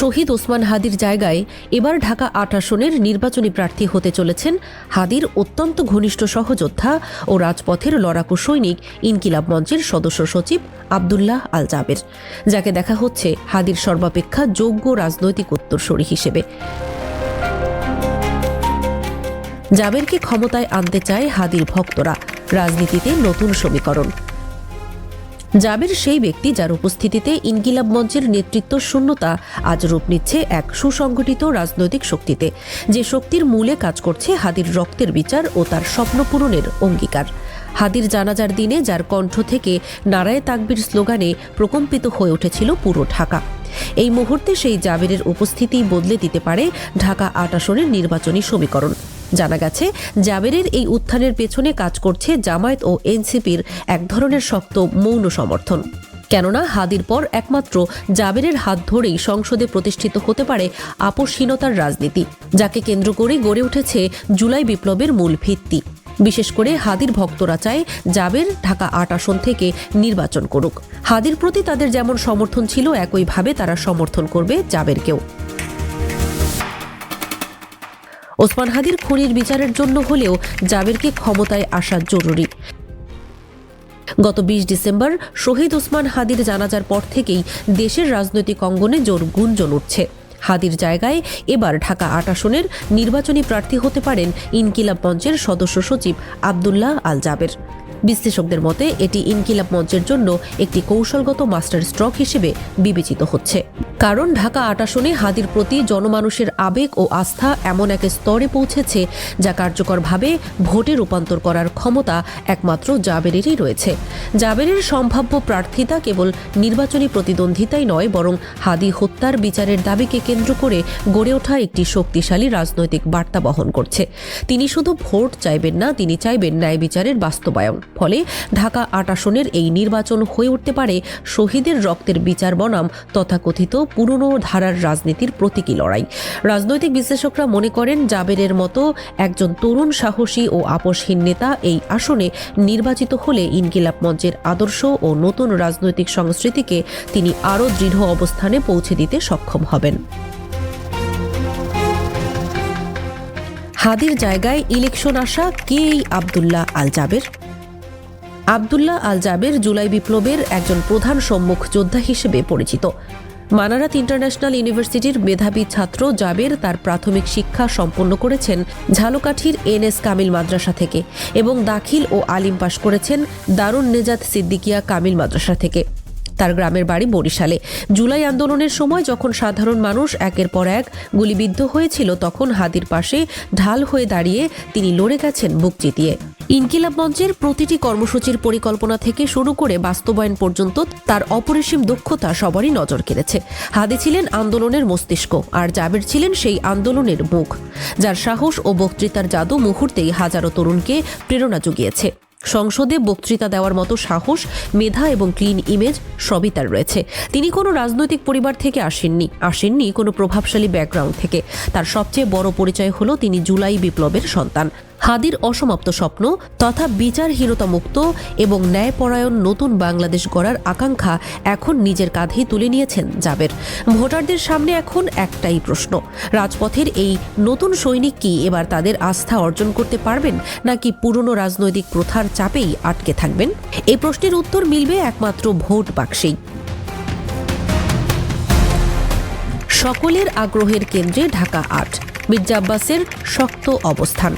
শহীদ ওসমান হাদির জায়গায় এবার ঢাকা আট আসনের নির্বাচনী প্রার্থী হতে চলেছেন হাদির অত্যন্ত ঘনিষ্ঠ সহযোদ্ধা ও রাজপথের লড়াকু সৈনিক ইনকিলাব মঞ্চের সদস্য সচিব আবদুল্লাহ আল জাবের, যাকে দেখা হচ্ছে হাদির সর্বাপেক্ষা যোগ্য রাজনৈতিক উত্তরসূরি হিসেবে। জাবেরকে ক্ষমতায় আনতে চায় হাদির ভক্তরা, রাজনীতিতে নতুন সমীকরণ। জাবের সেই ব্যক্তি যার উপস্থিতিতে ইনকিলাব মঞ্চের নেতৃত্ব শূন্যতা আজ রূপ নিচ্ছে এক সুসংগঠিত রাজনৈতিক শক্তিতে। যে শক্তির মূলে কাজ করছে হাদির রক্তের বিচার ও তার স্বপ্ন পূরণের অঙ্গীকার। হাদির জানাজার দিনে যার কণ্ঠ থেকে নারায় তাকবির স্লোগানে প্রকম্পিত হয়ে উঠেছিল পুরো ঢাকা। এই মুহূর্তে সেই জাবেরের উপস্থিতি বদলে দিতে পারে ঢাকা আট আসনের নির্বাচনী সমীকরণ। জানা গেছে জাবেরের এই উত্থানের পেছনে কাজ করছে জামায়াত ও এনসিপির এক ধরনের শক্ত মৌন সমর্থন। কেননা, হাদির পর একমাত্র জাবেরের হাত ধরেই সংসদে প্রতিষ্ঠিত হতে পারে আপোষহীনতার রাজনীতি, যাকে কেন্দ্র করে গড়ে উঠেছে জুলাই বিপ্লবের মূল ভিত্তি। বিশেষ করে হাদির ভক্তরা চায় জাবের ঢাকা আট আসন থেকে নির্বাচন করুক। হাদির প্রতি তাদের যেমন সমর্থন ছিল, একইভাবে তারা সমর্থন করবে জাবেরকেও ওসমান হাদির খুনির বিচারের জন্য হলেও জাবেরকে ক্ষমতায় আসা জরুরি। গত বিশ ডিসেম্বর শহীদ ওসমান হাদির জানাজার পর থেকেই দেশের রাজনৈতিক অঙ্গনে জোর গুঞ্জন উঠছে। হাদির জায়গায় এবার ঢাকা আট আসনের নির্বাচনী প্রার্থী হতে পারেন ইনকিলাব মঞ্চের সদস্য সচিব আবদুল্লাহ আল জাবের বিশ্লেষকদের মতে, এটি ইনকিলাব মঞ্চের জন্য একটি কৌশলগত মাস্টার স্ট্রক হিসেবে বিবেচিত হচ্ছে। কারণ ঢাকা আট আসনে হাদির প্রতি জনমানুষের আবেগ ও আস্থা এমন এক স্তরে পৌঁছেছে যা কার্যকরভাবে ভোটে রূপান্তর করার ক্ষমতা একমাত্র জাবেরেরই রয়েছে। জাবেরের সম্ভাব্য প্রার্থিতা কেবল নির্বাচনী প্রতিদ্বন্দ্বিতাই নয়, বরং হাদি হত্যার বিচারের দাবিকে কেন্দ্র করে গড়ে ওঠা একটি শক্তিশালী রাজনৈতিক বার্তা বহন করছে। তিনি শুধু ভোট চাইবেন না, তিনি চাইবেন ন্যায় বিচারের বাস্তবায়ন। ফলে ঢাকা আট আসনের এই নির্বাচন হয়ে উঠতে পারে শহীদের রক্তের বিচার বনাম তথাকথিত পুরনো ধারার রাজনীতির প্রতীকী লড়াই। রাজনৈতিক বিশ্লেষকরা মনে করেন জাবেরের মতো একজন তরুণ সাহসী ও আপোষহীন নেতা এই আসনে নির্বাচিত হলে ইনকিলাব মঞ্চের আদর্শ ও নতুন রাজনৈতিক সংস্কৃতিকে তিনি আরও দৃঢ় অবস্থানে পৌঁছে দিতে সক্ষম হবেন। হাদির জায়গায় ইলেকশন আসা কে এই আবদুল্লাহ আল জাবের আবদুল্লাহ আল জাবের জুলাই বিপ্লবের একজন প্রধান সম্মুখ যোদ্ধা হিসেবে পরিচিত। মানারাত ইন্টারন্যাশনাল ইউনিভার্সিটির মেধাবী ছাত্র জাবের তার প্রাথমিক শিক্ষা সম্পন্ন করেছেন ঝালকাঠির এনএস কামিল মাদ্রাসা থেকে এবং দাখিল ও আলিম পাশ করেছেন দারুণ নেজাত সিদ্দিকিয়া কামিল মাদ্রাসা থেকে। তার গ্রামের বাড়ি বরিশালে। জুলাই আন্দোলনের সময় যখন সাধারণ মানুষ একের পর এক গুলিবিদ্ধ হয়েছিল, তখন হাদির পাশে ঢাল হয়ে দাঁড়িয়ে তিনি লড়ে গেছেন বুক চিতিয়ে। ইনকিলাব মঞ্চের প্রতিটি কর্মসূচির পরিকল্পনা থেকে শুরু করে বাস্তবায়ন পর্যন্ত তার অপরিসীম দক্ষতা সবারই নজর কেড়েছে। হাদি ছিলেন আন্দোলনের মস্তিষ্ক, আর জাবের ছিলেন সেই আন্দোলনের মুখ, যার সাহস ও বক্তৃতার জাদু মুহূর্তেই হাজারো তরুণকে প্রেরণা জুগিয়েছে। সংসদে বক্তৃতা দেওয়ার মতো সাহস, মেধা এবং ক্লিন ইমেজ সবই তার রয়েছে। তিনি কোনো রাজনৈতিক পরিবার থেকে আসেননি আসেননি কোনো প্রভাবশালী ব্যাকগ্রাউন্ড থেকে। তার সবচেয়ে বড় পরিচয় হলো তিনি জুলাই বিপ্লবের সন্তান। হাদির অসমাপ্ত স্বপ্ন তথা বিচারহীনতা মুক্ত এবং ন্যায়পরায়ণ নতুন বাংলাদেশ গড়ার আকাঙ্ক্ষা এখন নিজের কাঁধেই তুলে নিয়েছেন জাবের। ভোটারদের সামনে এখন একটাই প্রশ্ন, রাজপথের এই নতুন সৈনিক কি এবার তাদের আস্থা অর্জন করতে পারবেন নাকি পুরনো রাজনৈতিক প্রথার চাপেই আটকে থাকবেন? এই প্রশ্নের উত্তর মিলবে একমাত্র ভোট বাক্সেই। সকলের আগ্রহের কেন্দ্রে ঢাকা আট, মির্জা আব্বাসের শক্ত অবস্থান।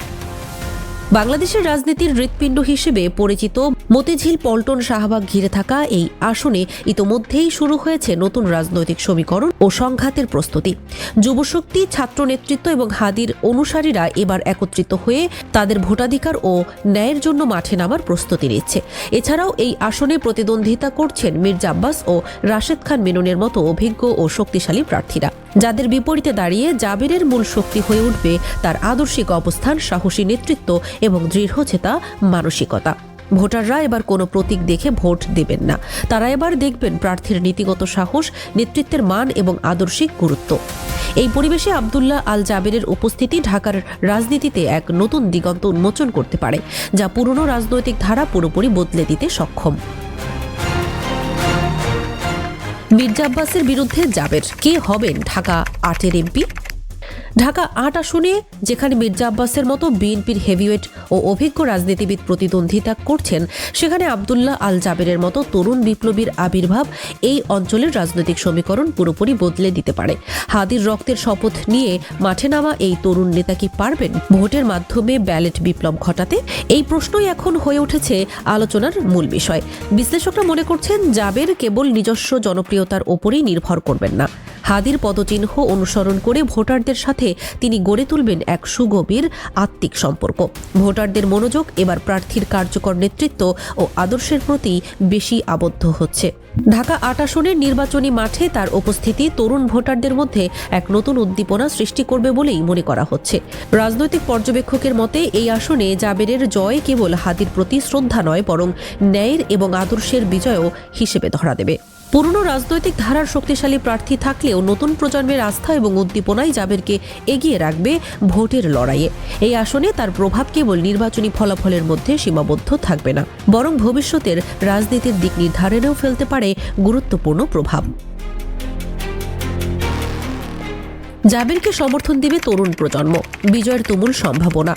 বাংলাদেশের রাজনীতির হৃৎপিণ্ড হিসেবে পরিচিত মতিঝিল পল্টন শাহবাগ ঘিরে থাকা এই আসনে ইতোমধ্যেই শুরু হয়েছে নতুন রাজনৈতিক সমীকরণ ও সংঘাতের প্রস্তুতি। যুবশক্তি, ছাত্র নেতৃত্ব এবং হাদির অনুসারীরা এবার একত্রিত হয়ে তাদের ভোটাধিকার ও ন্যায়ের জন্য মাঠে নামার প্রস্তুতি নিচ্ছে। এছাড়াও এই আসনে প্রতিদ্বন্দ্বিতা করছেন মির্জা আব্বাস ও রাশেদ খান মেননের মতো অভিজ্ঞ ও শক্তিশালী প্রার্থীরা। যাদের বিপরীতে দাঁড়িয়ে জাবেরের মূল শক্তি হয়ে উঠবে তার আদর্শিক অবস্থান, সাহসী নেতৃত্ব এবং দৃঢ়চেতা মানসিকতা। ভোটাররা এবার কোনো প্রতীক দেখে ভোট দেবেন না। তারা এবার দেখবেন প্রার্থীর নীতিগত সাহস, নেতৃত্বের মান এবং আদর্শিক গুরুত্ব। এই পরিবেশে আবদুল্লাহ আল জাবেরের উপস্থিতি ঢাকার রাজনীতিতে এক নতুন দিগন্ত উন্মোচন করতে পারে, যা পুরনো রাজনৈতিক ধারা পুরোপুরি বদলে দিতে সক্ষম। মির্জা আব্বাসের বিরুদ্ধে জাবের কে হবেন ঢাকা আটের এমপি? ঢাকা আট আসনে, যেখানে মির্জা আব্বাসের মতো বিএনপির হেভিওয়েট ও অভিজ্ঞ রাজনীতিবিদ প্রতিদ্বন্দ্বিতা করছেন, সেখানে আবদুল্লাহ আল জাবেরের মতো তরুণ বিপ্লবীর আবির্ভাব এই অঞ্চলের রাজনৈতিক সমীকরণ পুরোপুরি বদলে দিতে পারে। হাদির রক্তের শপথ নিয়ে মাঠে নামা এই তরুণ নেতা কি পারবেন? ভোটের মাধ্যমে ব্যালেট বিপ্লব ঘটাতে? এই প্রশ্নই এখন হয়ে উঠেছে আলোচনার মূল বিষয়। বিশ্লেষকরা মনে করছেন জাবের কেবল নিজস্ব জনপ্রিয়তার ওপরেই নির্ভর করবেন না। হাদির পদচিহ্ন অনুসরণ করে ভোটারদের সাথে তিনি গড়ে তুলবেন এক সুগভীর আত্মিক সম্পর্ক। ভোটারদের মনোযোগ এবার প্রার্থীর কার্যকর নেতৃত্ব ও আদর্শের প্রতি বেশি আবদ্ধ হচ্ছে। ঢাকা আট আসনের নির্বাচনী মাঠে তার উপস্থিতি তরুণ ভোটারদের মধ্যে এক নতুন উদ্দীপনা সৃষ্টি করবে বলেই মনে করা হচ্ছে। রাজনৈতিক পর্যবেক্ষকের মতে, এই আসনে জাবেরের জয় কেবল হাদির প্রতি শ্রদ্ধা নয়, বরং ন্যায়ের এবং আদর্শের বিজয়ও হিসেবে ধরা দেবে। পুরনো রাজনৈতিক ধারার শক্তিশালী প্রার্থী থাকলেও নতুন প্রজন্মের আস্থা এবং উদ্দীপনাই জাবেরকে এগিয়ে রাখবে ভোটের লড়াইয়ে। এই আসনে তার প্রভাব কেবল নির্বাচনী ফলাফলের মধ্যে সীমাবদ্ধ থাকবে না, বরং ভবিষ্যতের রাজনীতির দিক নির্ধারণেও ফেলতে পারে গুরুত্বপূর্ণ প্রভাব। জাবেরকে সমর্থন দিবে তরুণ প্রজন্ম। বিজয়ের তুমুল সম্ভাবনা।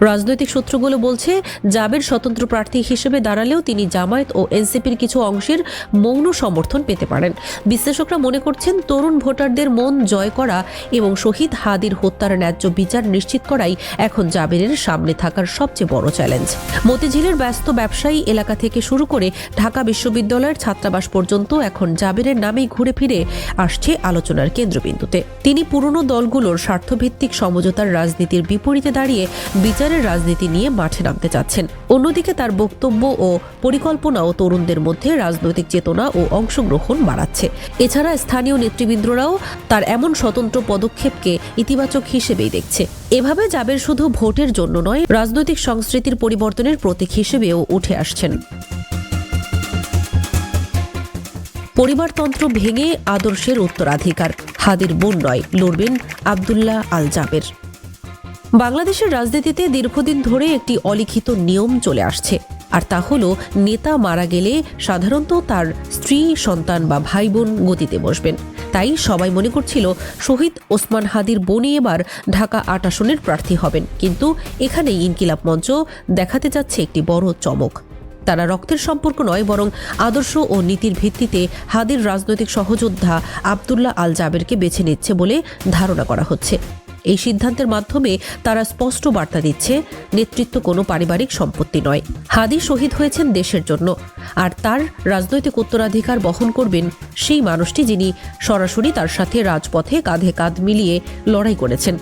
রাজনৈতিক সূত্রগুলো বলছে, জাবের স্বতন্ত্র প্রার্থী হিসেবে দাঁড়ালেও তিনি জামায়াত ও এনসিপির কিছু অংশের মৌন সমর্থন পেতে পারেন। বিশ্লেষকরা মনে করছেন, তরুণ ভোটারদের মন জয় করা এবং শহীদ হাদির হত্যার ন্যায্য বিচার নিশ্চিত করাই এখন জাবেরের সামনে থাকার সবচেয়ে বড় চ্যালেঞ্জ। মতিঝিলের ব্যস্ত ব্যবসায়ী এলাকা থেকে শুরু করে ঢাকা বিশ্ববিদ্যালয়ের ছাত্রাবাস পর্যন্ত এখন জাবেরের নামেই ঘুরে ফিরে আসছে আলোচনার কেন্দ্রবিন্দুতে। তিনি পুরনো দলগুলোর স্বার্থভিত্তিক সমঝোতার রাজনীতির বিপরীতে দাঁড়িয়ে বিচারের রাজনীতি নিয়ে মাঠে নামতে চাচ্ছেন অন্যদিকে তার বক্তব্য ও পরিকল্পনাও তরুণদের মধ্যে রাজনৈতিক চেতনা ও অংশগ্রহণ বাড়াচ্ছে। এছাড়া স্থানীয় নেতৃবৃন্দরাও তার এমন স্বতন্ত্র পদক্ষেপকে ইতিবাচক হিসেবেই দেখছে। এভাবে জাবের শুধু ভোটের জন্য নয়, রাজনৈতিক সংস্কৃতির পরিবর্তনের প্রতীক হিসেবেও উঠে আসছেন। পরিবারতন্ত্র ভেঙে আদর্শের উত্তরাধিকার, হাদির বোন নয়, লড়বেন আবদুল্লাহ আল জাবের বাংলাদেশের রাজনীতিতে দীর্ঘদিন ধরে একটি অলিখিত নিয়ম চলে আসছে। আর তা হল, নেতা মারা গেলে সাধারণত তার স্ত্রী, সন্তান বা ভাই বোন গতিতে বসবেন। তাই সবাই মনে করছিল, শহীদ ওসমান হাদির বোনই এবার ঢাকা আট আসনের প্রার্থী হবেন। কিন্তু এখানেই ইনকিলাব মঞ্চ দেখাতে যাচ্ছে একটি বড় চমক। তারা রক্তের সম্পর্ক নয়, বরং আদর্শ ও নীতির ভিত্তিতে হাদির রাজনৈতিক সহযোদ্ধা আবদুল্লাহ আল জাবেরকে বেছে নিচ্ছে বলে ধারণা করা হচ্ছে। এই সিদ্ধান্তের মাধ্যমে তারা স্পষ্ট বার্তা দিচ্ছে, নেতৃত্ব কোনো পারিবারিক সম্পত্তি নয়। হাদি শহীদ হয়েছেন দেশের জন্য, আর তার রাজনৈতিক উত্তরাধিকার বহন করবেন সেই মানুষটি যিনি সরাসরি তার সাথে রাজপথে কাঁধে কাঁধ মিলিয়ে লড়াই করেছেন।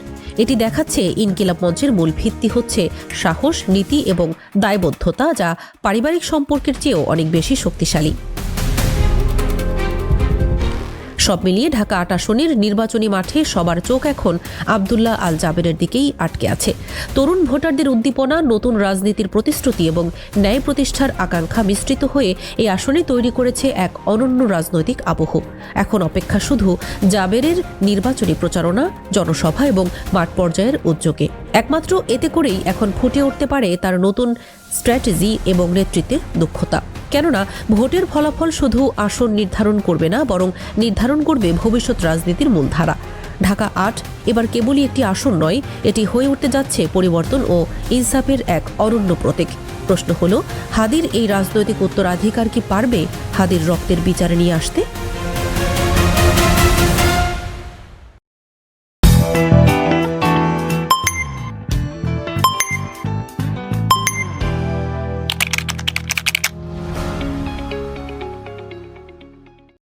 এটি দেখাচ্ছে ইনকিলাব মঞ্চের মূল ভিত্তি হচ্ছে সাহস, নীতি এবং দায়বদ্ধতা যা পারিবারিক সম্পর্কের চেয়েও অনেক বেশি শক্তিশালী। সব মিলিয়ে ঢাকা আট আসনের নির্বাচনী মাঠে সবার চোখ এখন আবদুল্লাহ আল জাবেরের দিকেই আটকে আছে। তরুণ ভোটারদের উদ্দীপনা, নতুন রাজনীতির প্রতিশ্রুতি এবং ন্যায় প্রতিষ্ঠার আকাঙ্ক্ষা মিশ্রিত হয়ে এই আসনে তৈরি করেছে এক অনন্য রাজনৈতিক আবহ। এখন অপেক্ষা শুধু জাবেরের নির্বাচনী প্রচারণা, জনসভা এবং মাঠ পর্যায়ের উদ্যোগে। একমাত্র এতে করেই এখন ফুটে উঠতে পারে তার নতুন স্ট্র্যাটেজি এবং নেতৃত্বের দক্ষতা। কেননা, ভোটের ফলাফল শুধু আসন নির্ধারণ করবে না, বরং নির্ধারণ করবে ভবিষ্যৎ রাজনীতির মূলধারা। ঢাকা আট, এবার কেবলই একটি আসন নয়, এটি হয়ে উঠতে যাচ্ছে পরিবর্তন ও ইনসাফের এক অরণ্য প্রতীক। প্রশ্ন হল, হাদির এই রাজনৈতিক উত্তরাধিকার কি পারবে? হাদির রক্তের বিচারে নিয়ে আসতে